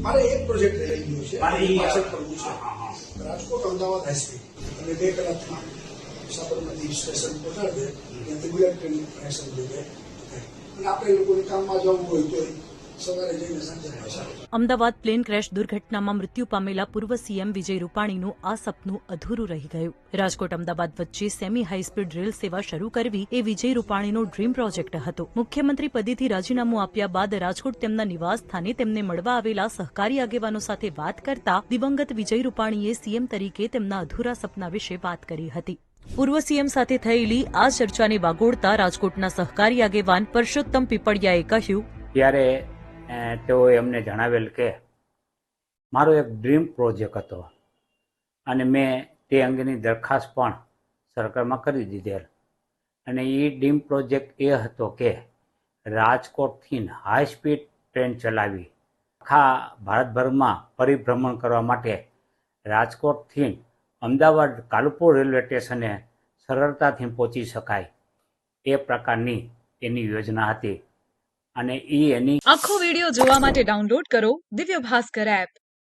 મારે એક પ્રોજેક્ટ રહી ગયો છે પાછળ કરવું છે. હા, હા. રાજકોટ અમદાવાદ હાઈસ્પીડ અને બે કલાકમાં સાબરમતી સ્ટેશન પહોંચાડે ત્યાંથી બુલેટ ટ્રેન કનેક્શન દે અને આપણે લોકોને કામમાં જવું હોય તો અમદાવાદ પ્લેન ક્રેશ દુર્ઘટનામાં મૃત્યુ પામેલા પૂર્વ સીએમ વિજય રૂપાણીનું આ સપનું અધૂરું રહી ગયું. રાજકોટ અમદાવાદ વચ્ચે સેમી હાઈસ્પીડ રેલ સેવા શરૂ કરવી એ વિજય રૂપાણીનો ડ્રીમ પ્રોજેક્ટ હતો. મુખ્યમંત્રી પદેથી રાજીનામું આપ્યા બાદ રાજકોટ તેમના નિવાસ સ્થાને તેમને મળવા આવેલા સહકારી આગેવાનો સાથે વાત કરતા દિવંગત વિજય રૂપાણીએ સીએમ તરીકે તેમના અધૂરા સપના વિશે વાત કરી હતી. પૂર્વ સીએમ સાથે થયેલી આ ચર્ચાને વાગોળતા રાજકોટના સહકારી આગેવાન પરસોત્તમ પીપળિયાએ કહ્યું, ત્યારે તેઓએ અમને જણાવેલ કે, મારો એક ડ્રીમ પ્રોજેક્ટ હતો અને મેં તે અંગેની દરખાસ્ત પણ સરકારમાં કરી દીધેલ. અને એ ડ્રીમ પ્રોજેક્ટ એ હતો કે, રાજકોટથી હાઈ સ્પીડ ટ્રેન ચલાવી આખા ભારતભરમાં પરિભ્રમણ કરવા માટે રાજકોટથી અમદાવાદ કાલુપુર રેલવે સ્ટેશને સરળતાથી પહોંચી શકાય. એ પ્રકારની એની યોજના હતી. અને એની આખો વીડિયો જોવા માટે ડાઉનલોડ કરો દિવ્ય ભાસ્કર એપ.